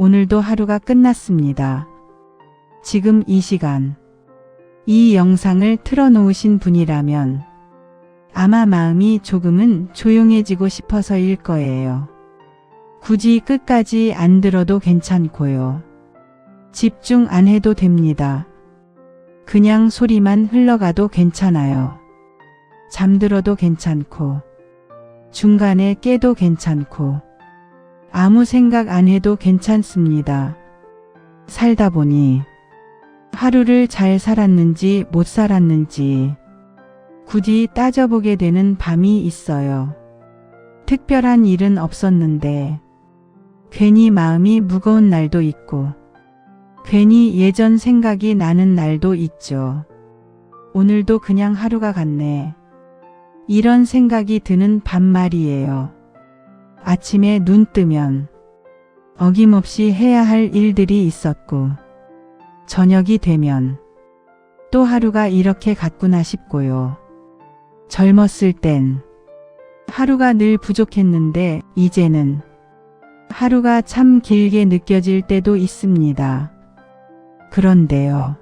오늘도 하루가 끝났습니다. 지금 이 시간, 이 영상을 틀어놓으신 분이라면 아마 마음이 조금은 조용해지고 싶어서일 거예요. 굳이 끝까지 안 들어도 괜찮고요. 집중 안 해도 됩니다. 그냥 소리만 흘러가도 괜찮아요. 잠들어도 괜찮고, 중간에 깨도 괜찮고, 아무 생각 안 해도 괜찮습니다. 살다 보니, 하루를 잘 살았는지 못 살았는지, 굳이 따져보게 되는 밤이 있어요. 특별한 일은 없었는데, 괜히 마음이 무거운 날도 있고, 괜히 예전 생각이 나는 날도 있죠. 오늘도 그냥 하루가 갔네. 이런 생각이 드는 밤말이에요. 아침에 눈 뜨면 어김없이 해야 할 일들이 있었고, 저녁이 되면 또 하루가 이렇게 갔구나 싶고요. 젊었을 땐 하루가 늘 부족했는데 이제는 하루가 참 길게 느껴질 때도 있습니다. 그런데요.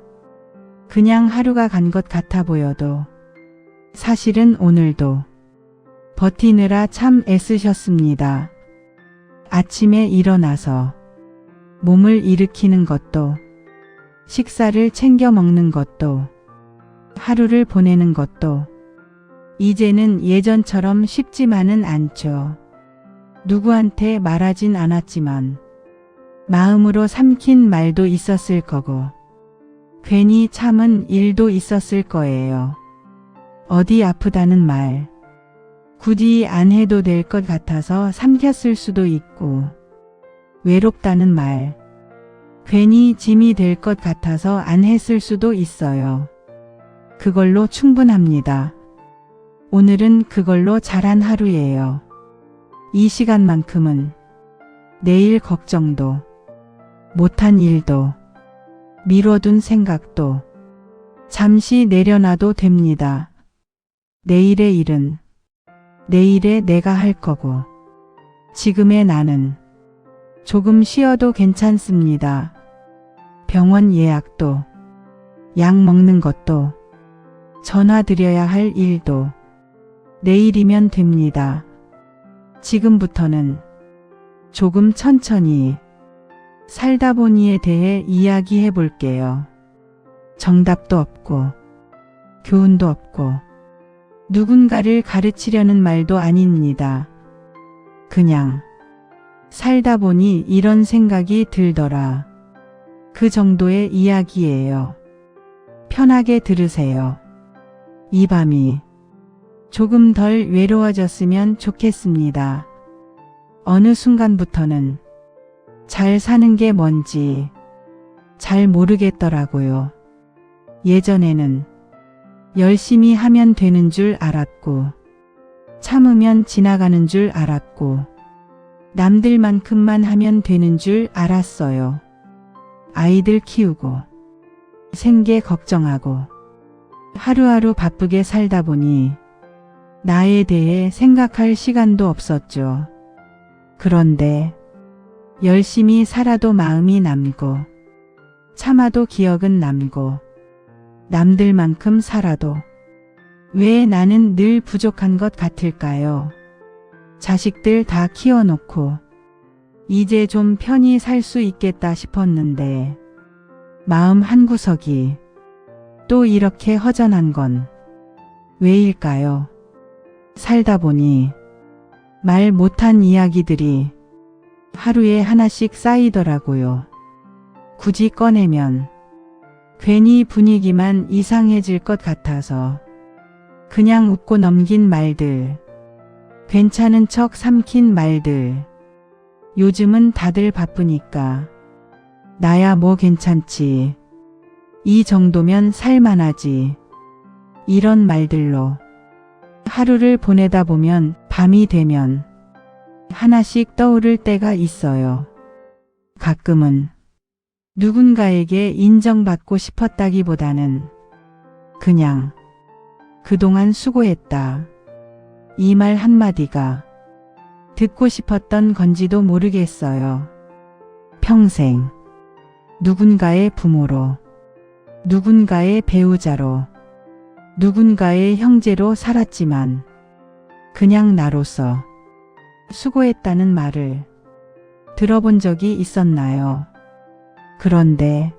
그냥 하루가 간 것 같아 보여도 사실은 오늘도 버티느라 참 애쓰셨습니다. 아침에 일어나서 몸을 일으키는 것도 식사를 챙겨 먹는 것도 하루를 보내는 것도 이제는 예전처럼 쉽지만은 않죠. 누구한테 말하진 않았지만 마음으로 삼킨 말도 있었을 거고 괜히 참은 일도 있었을 거예요. 어디 아프다는 말 굳이 안 해도 될 것 같아서 삼켰을 수도 있고 외롭다는 말 괜히 짐이 될 것 같아서 안 했을 수도 있어요. 그걸로 충분합니다. 오늘은 그걸로 잘한 하루예요. 이 시간만큼은 내일 걱정도, 못한 일도, 미뤄둔 생각도 잠시 내려놔도 됩니다. 내일의 일은 내일에 내가 할 거고, 지금의 나는 조금 쉬어도 괜찮습니다. 병원 예약도, 약 먹는 것도, 전화 드려야 할 일도 내일이면 됩니다. 지금부터는 조금 천천히 살다 보니에 대해 이야기해 볼게요. 정답도 없고, 교훈도 없고, 누군가를 가르치려는 말도 아닙니다. 그냥 살다 보니 이런 생각이 들더라. 그 정도의 이야기예요. 편하게 들으세요. 이 밤이 조금 덜 외로워졌으면 좋겠습니다. 어느 순간부터는 잘 사는 게 뭔지 잘 모르겠더라고요. 예전에는 열심히 하면 되는 줄 알았고, 참으면 지나가는 줄 알았고, 남들만큼만 하면 되는 줄 알았어요. 아이들 키우고, 생계 걱정하고, 하루하루 바쁘게 살다 보니, 나에 대해 생각할 시간도 없었죠. 그런데, 열심히 살아도 마음이 남고, 참아도 기억은 남고, 남들만큼 살아도 왜 나는 늘 부족한 것 같을까요? 자식들 다 키워놓고 이제 좀 편히 살 수 있겠다 싶었는데 마음 한구석이 또 이렇게 허전한 건 왜일까요? 살다 보니 말 못한 이야기들이 하루에 하나씩 쌓이더라고요. 굳이 꺼내면 괜히 분위기만 이상해질 것 같아서 그냥 웃고 넘긴 말들, 괜찮은 척 삼킨 말들. 요즘은 다들 바쁘니까 나야 뭐 괜찮지. 이 정도면 살만하지. 이런 말들로 하루를 보내다 보면 밤이 되면 하나씩 떠오를 때가 있어요. 가끔은 누군가에게 인정받고 싶었다기보다는 그냥 그동안 수고했다. 이 말 한마디가 듣고 싶었던 건지도 모르겠어요. 평생 누군가의 부모로, 누군가의 배우자로, 누군가의 형제로 살았지만 그냥 나로서 수고했다는 말을 들어본 적이 있었나요? 그런데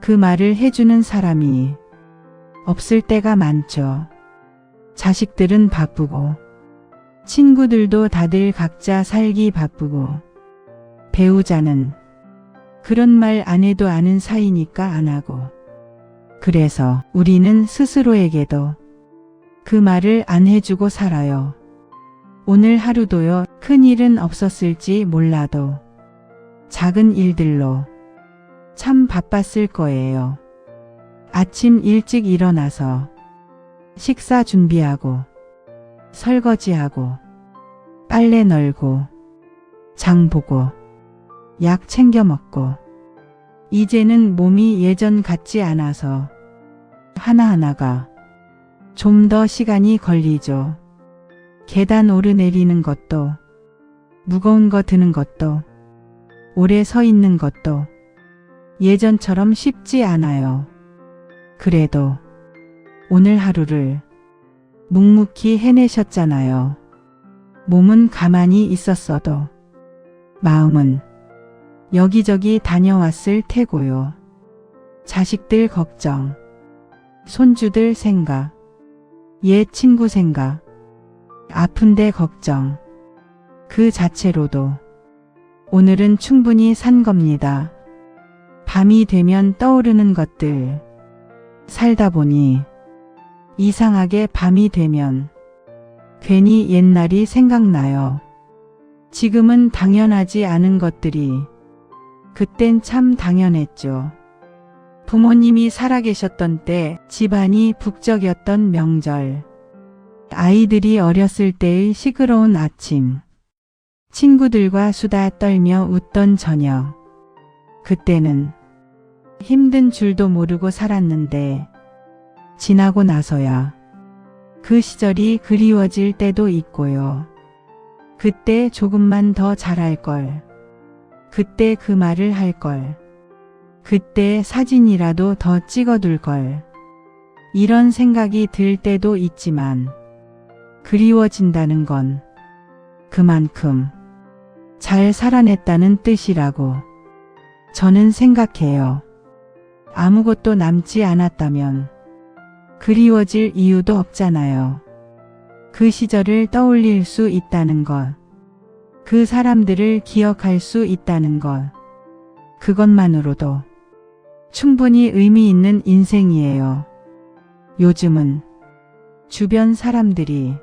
그 말을 해주는 사람이 없을 때가 많죠. 자식들은 바쁘고 친구들도 다들 각자 살기 바쁘고 배우자는 그런 말 안 해도 아는 사이니까 안 하고 그래서 우리는 스스로에게도 그 말을 안 해주고 살아요. 오늘 하루도요 큰 일은 없었을지 몰라도 작은 일들로 참 바빴을 거예요. 아침 일찍 일어나서 식사 준비하고 설거지하고 빨래 널고 장 보고 약 챙겨 먹고 이제는 몸이 예전 같지 않아서 하나하나가 좀 더 시간이 걸리죠. 계단 오르내리는 것도 무거운 거 드는 것도 오래 서 있는 것도 예전처럼 쉽지 않아요. 그래도 오늘 하루를 묵묵히 해내셨잖아요. 몸은 가만히 있었어도 마음은 여기저기 다녀왔을 테고요. 자식들 걱정, 손주들 생각, 옛 친구 생각, 아픈데 걱정. 그 자체로도 오늘은 충분히 산 겁니다. 밤이 되면 떠오르는 것들. 살다 보니 이상하게 밤이 되면 괜히 옛날이 생각나요. 지금은 당연하지 않은 것들이 그땐 참 당연했죠. 부모님이 살아계셨던 때 집안이 북적였던 명절. 아이들이 어렸을 때의 시끄러운 아침. 친구들과 수다 떨며 웃던 저녁. 그때는 힘든 줄도 모르고 살았는데 지나고 나서야 그 시절이 그리워질 때도 있고요. 그때 조금만 더 잘할 걸. 그때 그 말을 할 걸. 그때 사진이라도 더 찍어둘 걸. 이런 생각이 들 때도 있지만 그리워진다는 건 그만큼 잘 살아냈다는 뜻이라고 저는 생각해요. 아무것도 남지 않았다면 그리워질 이유도 없잖아요. 그 시절을 떠올릴 수 있다는 것, 그 사람들을 기억할 수 있다는 것, 그것만으로도 충분히 의미 있는 인생이에요. 요즘은 주변 사람들이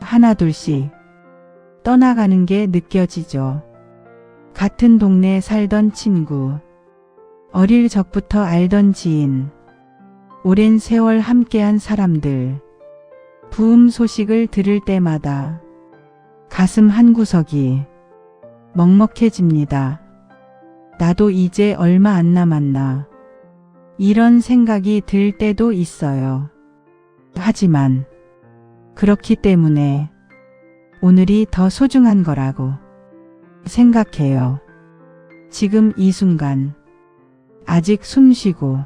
하나둘씩 떠나가는 게 느껴지죠. 같은 동네에 살던 친구, 어릴 적부터 알던 지인, 오랜 세월 함께한 사람들, 부음 소식을 들을 때마다 가슴 한구석이 먹먹해집니다. 나도 이제 얼마 안 남았나. 이런 생각이 들 때도 있어요. 하지만 그렇기 때문에 오늘이 더 소중한 거라고 생각해요. 지금 이 순간 아직 숨 쉬고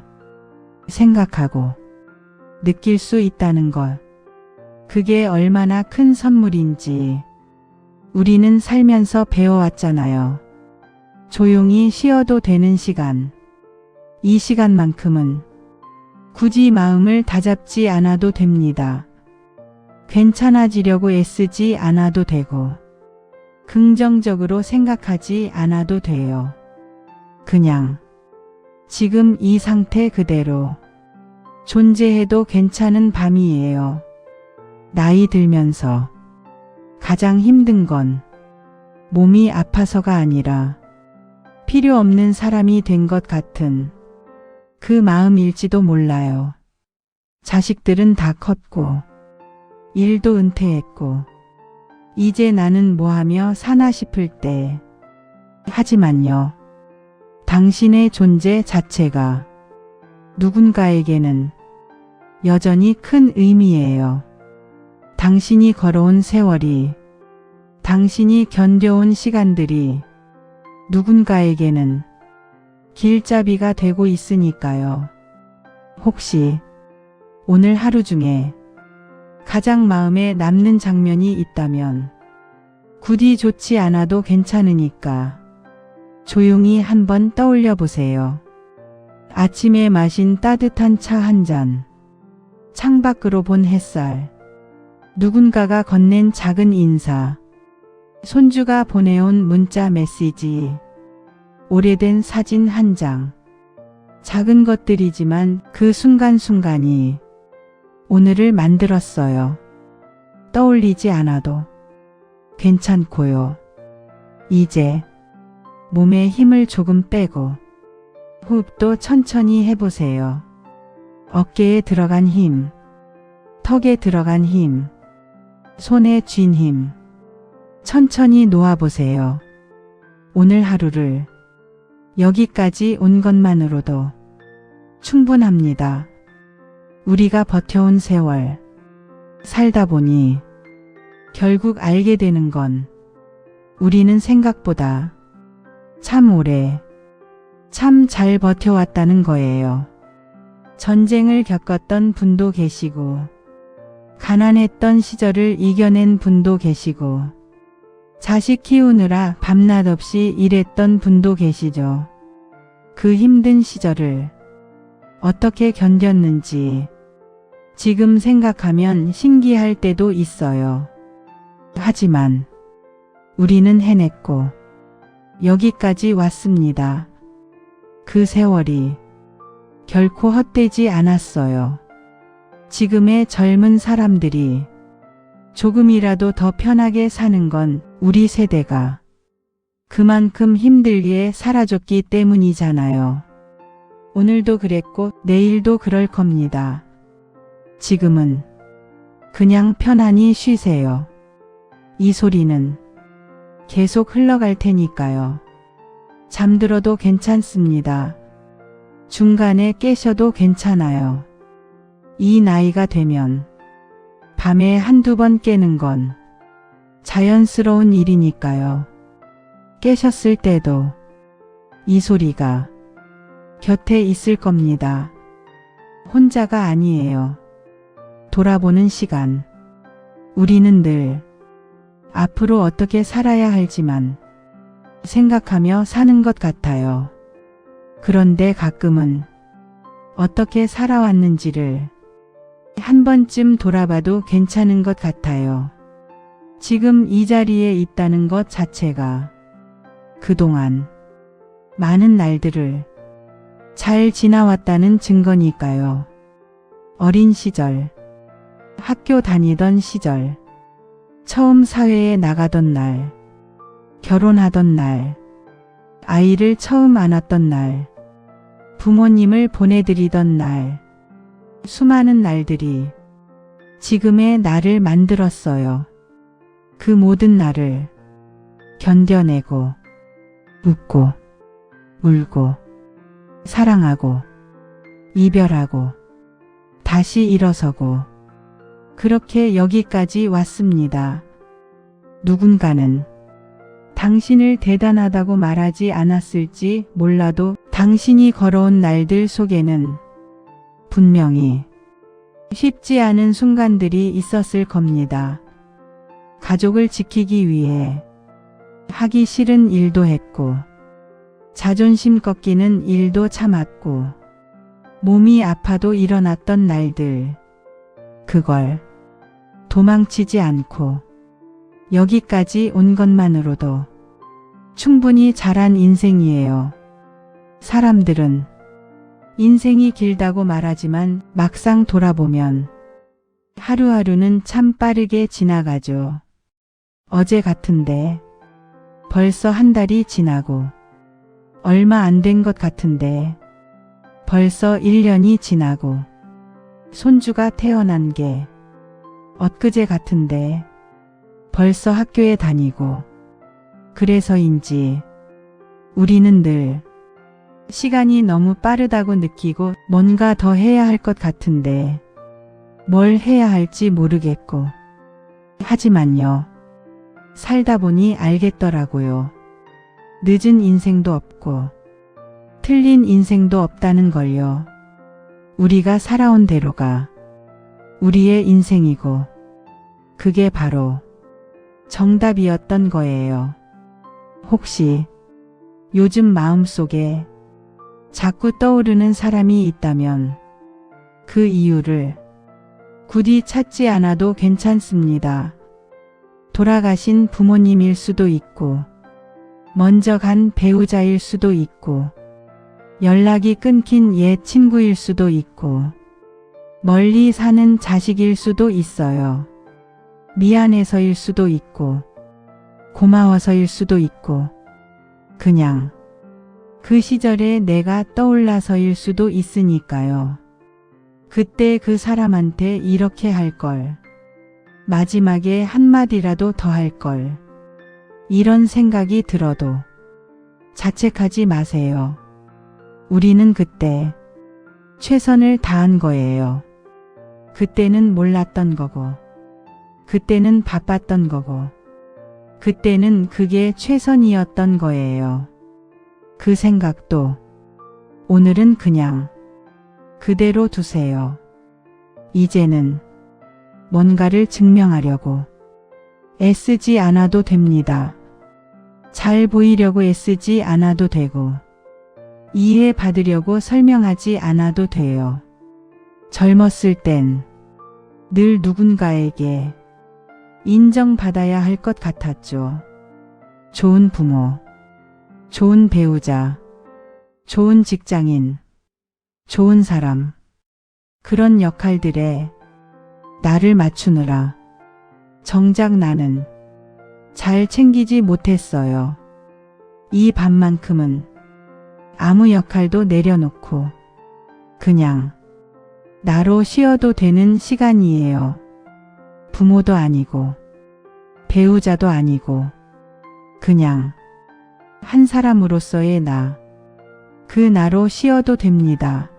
생각하고 느낄 수 있다는 것. 그게 얼마나 큰 선물인지 우리는 살면서 배워왔잖아요. 조용히 쉬어도 되는 시간. 이 시간만큼은 굳이 마음을 다잡지 않아도 됩니다. 괜찮아지려고 애쓰지 않아도 되고, 긍정적으로 생각하지 않아도 돼요. 그냥 지금 이 상태 그대로 존재해도 괜찮은 밤이에요. 나이 들면서 가장 힘든 건 몸이 아파서가 아니라 필요 없는 사람이 된 것 같은 그 마음일지도 몰라요. 자식들은 다 컸고, 일도 은퇴했고, 이제 나는 뭐하며 사나 싶을 때, 하지만요. 당신의 존재 자체가 누군가에게는 여전히 큰 의미예요. 당신이 걸어온 세월이, 당신이 견뎌온 시간들이 누군가에게는 길잡이가 되고 있으니까요. 혹시 오늘 하루 중에 가장 마음에 남는 장면이 있다면 굳이 좋지 않아도 괜찮으니까 조용히 한번 떠올려 보세요. 아침에 마신 따뜻한 차 한 잔, 창밖으로 본 햇살, 누군가가 건넨 작은 인사, 손주가 보내온 문자 메시지, 오래된 사진 한 장. 작은 것들이지만 그 순간순간이 오늘을 만들었어요. 떠올리지 않아도 괜찮고요. 이제 몸에 힘을 조금 빼고 호흡도 천천히 해보세요. 어깨에 들어간 힘, 턱에 들어간 힘, 손에 쥔 힘. 천천히 놓아보세요. 오늘 하루를 여기까지 온 것만으로도 충분합니다. 우리가 버텨온 세월, 살다 보니 결국 알게 되는 건 우리는 생각보다 참 오래, 참 잘 버텨왔다는 거예요. 전쟁을 겪었던 분도 계시고, 가난했던 시절을 이겨낸 분도 계시고, 자식 키우느라 밤낮 없이 일했던 분도 계시죠. 그 힘든 시절을 어떻게 견뎠는지 지금 생각하면 신기할 때도 있어요. 하지만 우리는 해냈고 여기까지 왔습니다. 그 세월이 결코 헛되지 않았어요. 지금의 젊은 사람들이 조금이라도 더 편하게 사는 건 우리 세대가 그만큼 힘들게 살아줬기 때문이잖아요. 오늘도 그랬고 내일도 그럴 겁니다. 지금은 그냥 편안히 쉬세요. 이 소리는 계속 흘러갈 테니까요. 잠들어도 괜찮습니다. 중간에 깨셔도 괜찮아요. 이 나이가 되면 밤에 한두 번 깨는 건 자연스러운 일이니까요. 깨셨을 때도 이 소리가 곁에 있을 겁니다. 혼자가 아니에요. 돌아보는 시간. 우리는 늘 앞으로 어떻게 살아야 할지만 생각하며 사는 것 같아요. 그런데 가끔은 어떻게 살아왔는지를 한 번쯤 돌아봐도 괜찮은 것 같아요. 지금 이 자리에 있다는 것 자체가 그동안 많은 날들을 잘 지나왔다는 증거니까요. 어린 시절, 학교 다니던 시절, 처음 사회에 나가던 날, 결혼하던 날, 아이를 처음 안았던 날, 부모님을 보내드리던 날, 수많은 날들이 지금의 나를 만들었어요. 그 모든 날을 견뎌내고, 웃고, 울고, 사랑하고, 이별하고, 다시 일어서고, 그렇게 여기까지 왔습니다. 누군가는 당신을 대단하다고 말하지 않았을지 몰라도 당신이 걸어온 날들 속에는 분명히 쉽지 않은 순간들이 있었을 겁니다. 가족을 지키기 위해 하기 싫은 일도 했고, 자존심 꺾이는 일도 참았고, 몸이 아파도 일어났던 날들. 그걸 도망치지 않고 여기까지 온 것만으로도 충분히 잘한 인생이에요. 사람들은 인생이 길다고 말하지만 막상 돌아보면 하루하루는 참 빠르게 지나가죠. 어제 같은데 벌써 한 달이 지나고 얼마 안 된 것 같은데 벌써 1년이 지나고 손주가 태어난 게 엊그제 같은데 벌써 학교에 다니고 그래서인지 우리는 늘 시간이 너무 빠르다고 느끼고 뭔가 더 해야 할 것 같은데 뭘 해야 할지 모르겠고 하지만요. 살다 보니 알겠더라고요. 늦은 인생도 없고 틀린 인생도 없다는 걸요. 우리가 살아온 대로가 우리의 인생이고 그게 바로 정답이었던 거예요. 혹시 요즘 마음속에 자꾸 떠오르는 사람이 있다면 그 이유를 굳이 찾지 않아도 괜찮습니다. 돌아가신 부모님일 수도 있고, 먼저 간 배우자일 수도 있고, 연락이 끊긴 옛 친구일 수도 있고, 멀리 사는 자식일 수도 있어요. 미안해서일 수도 있고, 고마워서일 수도 있고, 그냥 그 시절에 내가 떠올라서일 수도 있으니까요. 그때 그 사람한테 이렇게 할 걸. 마지막에 한마디라도 더 할 걸. 이런 생각이 들어도 자책하지 마세요. 우리는 그때 최선을 다한 거예요. 그때는 몰랐던 거고, 그때는 바빴던 거고, 그때는 그게 최선이었던 거예요. 그 생각도 오늘은 그냥 그대로 두세요. 이제는 뭔가를 증명하려고 애쓰지 않아도 됩니다. 잘 보이려고 애쓰지 않아도 되고 이해받으려고 설명하지 않아도 돼요. 젊었을 땐 늘 누군가에게 인정받아야 할 것 같았죠. 좋은 부모, 좋은 배우자, 좋은 직장인, 좋은 사람. 그런 역할들에 나를 맞추느라 정작 나는 잘 챙기지 못했어요. 이 밤만큼은 아무 역할도 내려놓고 그냥 나로 쉬어도 되는 시간이에요. 부모도 아니고 배우자도 아니고 그냥 한 사람으로서의 나. 그 나로 쉬어도 됩니다.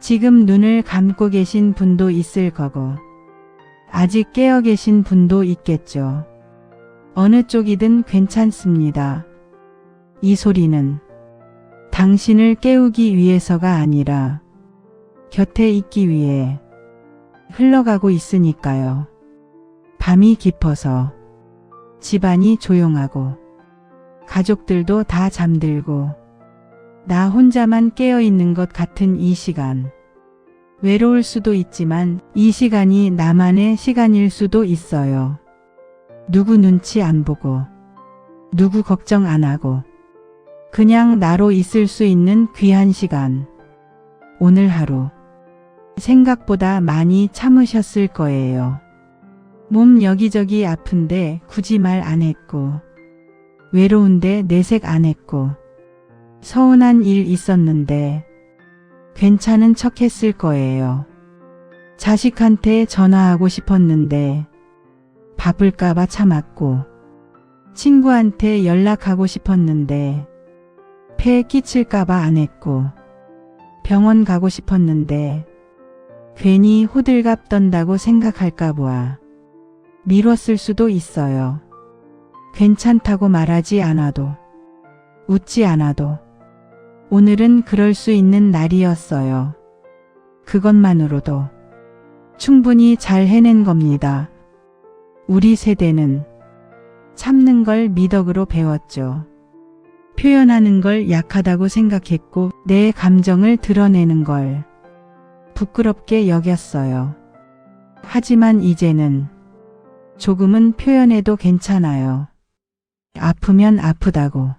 지금 눈을 감고 계신 분도 있을 거고, 아직 깨어 계신 분도 있겠죠. 어느 쪽이든 괜찮습니다. 이 소리는 당신을 깨우기 위해서가 아니라 곁에 있기 위해 흘러가고 있으니까요. 밤이 깊어서 집안이 조용하고 가족들도 다 잠들고 나 혼자만 깨어 있는 것 같은 이 시간. 외로울 수도 있지만 이 시간이 나만의 시간일 수도 있어요. 누구 눈치 안 보고, 누구 걱정 안 하고, 그냥 나로 있을 수 있는 귀한 시간. 오늘 하루, 생각보다 많이 참으셨을 거예요. 몸 여기저기 아픈데 굳이 말 안 했고, 외로운데 내색 안 했고, 서운한 일 있었는데 괜찮은 척 했을 거예요. 자식한테 전화하고 싶었는데 바쁠까봐 참았고 친구한테 연락하고 싶었는데 폐 끼칠까봐 안 했고 병원 가고 싶었는데 괜히 호들갑 떤다고 생각할까 보아 미뤘을 수도 있어요. 괜찮다고 말하지 않아도 웃지 않아도 오늘은 그럴 수 있는 날이었어요. 그것만으로도 충분히 잘 해낸 겁니다. 우리 세대는 참는 걸 미덕으로 배웠죠. 표현하는 걸 약하다고 생각했고 내 감정을 드러내는 걸 부끄럽게 여겼어요. 하지만 이제는 조금은 표현해도 괜찮아요. 아프면 아프다고,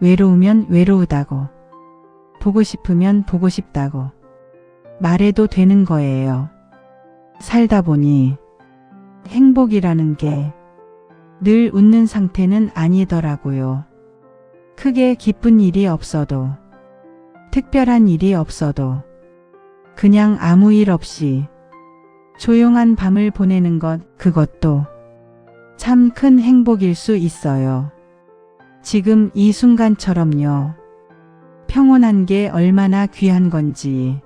외로우면 외로우다고, 보고 싶으면 보고 싶다고 말해도 되는 거예요. 살다 보니 행복이라는 게 늘 웃는 상태는 아니더라고요. 크게 기쁜 일이 없어도, 특별한 일이 없어도, 그냥 아무 일 없이 조용한 밤을 보내는 것, 그것도 참 큰 행복일 수 있어요. 지금 이 순간처럼요. 평온한 게 얼마나 귀한 건지.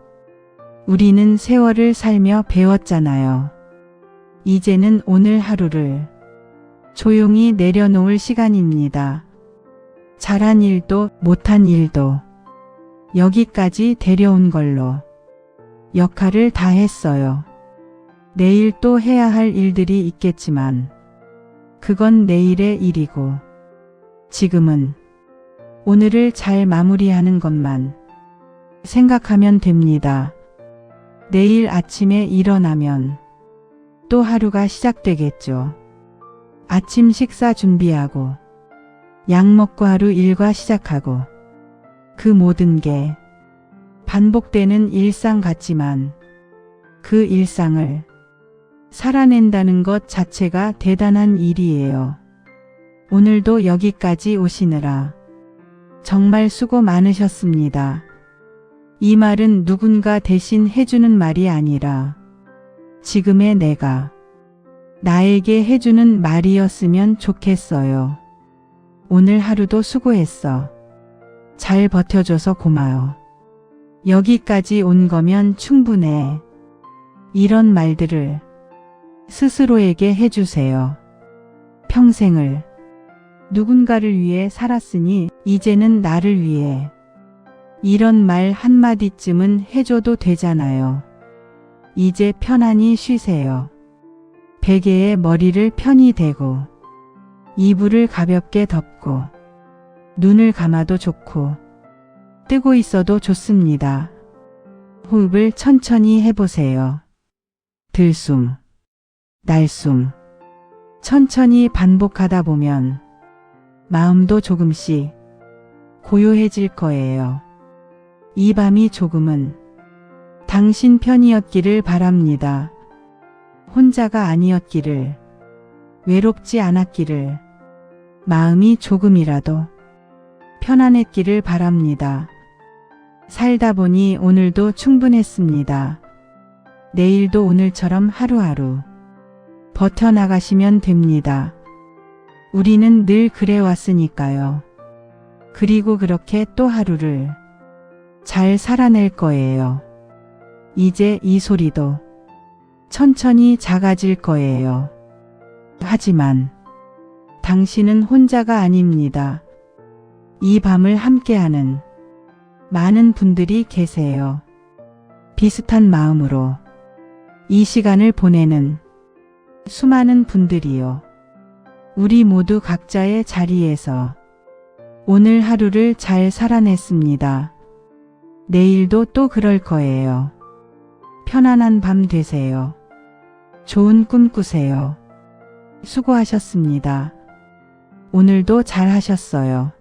우리는 세월을 살며 배웠잖아요. 이제는 오늘 하루를 조용히 내려놓을 시간입니다. 잘한 일도 못한 일도 여기까지 데려온 걸로 역할을 다 했어요. 내일 또 해야 할 일들이 있겠지만 그건 내일의 일이고 지금은 오늘을 잘 마무리하는 것만 생각하면 됩니다. 내일 아침에 일어나면 또 하루가 시작되겠죠. 아침 식사 준비하고 약 먹고 하루 일과 시작하고 그 모든 게 반복되는 일상 같지만 그 일상을 살아낸다는 것 자체가 대단한 일이에요. 오늘도 여기까지 오시느라 정말 수고 많으셨습니다. 이 말은 누군가 대신 해주는 말이 아니라 지금의 내가 나에게 해주는 말이었으면 좋겠어요. 오늘 하루도 수고했어. 잘 버텨줘서 고마워. 여기까지 온 거면 충분해. 이런 말들을 스스로에게 해주세요. 평생을 누군가를 위해 살았으니 이제는 나를 위해 이런 말 한마디쯤은 해줘도 되잖아요. 이제 편안히 쉬세요. 베개에 머리를 편히 대고 이불을 가볍게 덮고 눈을 감아도 좋고 뜨고 있어도 좋습니다. 호흡을 천천히 해보세요. 들숨, 날숨, 천천히 반복하다 보면 마음도 조금씩 고요해질 거예요. 이 밤이 조금은 당신 편이었기를 바랍니다. 혼자가 아니었기를, 외롭지 않았기를, 마음이 조금이라도 편안했기를 바랍니다. 살다 보니 오늘도 충분했습니다. 내일도 오늘처럼 하루하루 버텨나가시면 됩니다. 우리는 늘 그래왔으니까요. 그리고 그렇게 또 하루를 잘 살아낼 거예요. 이제 이 소리도 천천히 작아질 거예요. 하지만 당신은 혼자가 아닙니다. 이 밤을 함께하는 많은 분들이 계세요. 비슷한 마음으로 이 시간을 보내는 수많은 분들이요. 우리 모두 각자의 자리에서 오늘 하루를 잘 살아냈습니다. 내일도 또 그럴 거예요. 편안한 밤 되세요. 좋은 꿈 꾸세요. 수고하셨습니다. 오늘도 잘 하셨어요.